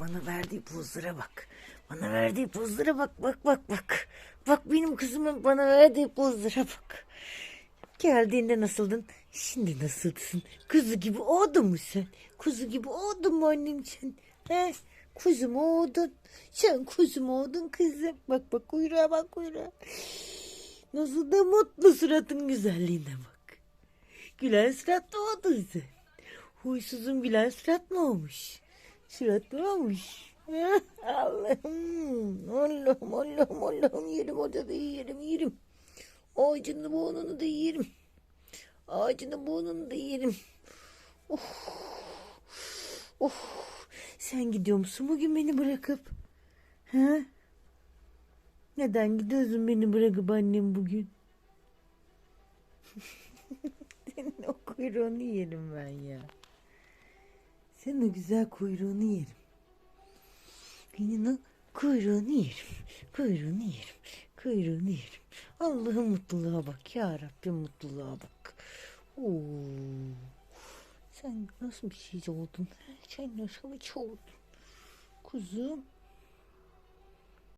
Bana verdiği pozlara bak. Bana verdiği pozlara bak bak bak bak. Bak benim kızımın bana verdiği pozlara bak. Geldiğinde nasıldın? Şimdi nasılsın? Kuzu gibi oldun mu sen? Kuzu gibi oldun mu annem sen? He? Kuzum oldun. Sen kuzum oldun kızım. Bak bak kuyruğa bak kuyruğa. Nasıl da mutlu suratın güzelliğine bak. Gülen suratlı oldun sen. Huysuzun gülen surat mı olmuş? Surat mı olmuş? Allah'ım, Allah'ım, Allah'ım, Allah'ım yerim orada da yerim, yerim. Ağacını burnunu da yerim. Ağacını burnunu da yerim. Oh. Oh. Sen gidiyor musun bugün beni bırakıp? Ha? Neden gidiyorsun beni bırakıp annem bugün? Senin o kuyruğunu yerim ben ya. Senin o güzel kuyruğunu yerim. Senin o kuyruğunu yerim. Kuyruğunu yerim. Kuyruğunu yerim. Allah'ın mutluluğa bak ya Rabbim mutluluğa bak. Oo. Sen nasıl bir şey oldun? Sen nasıl bir şey oldun? Kuzum.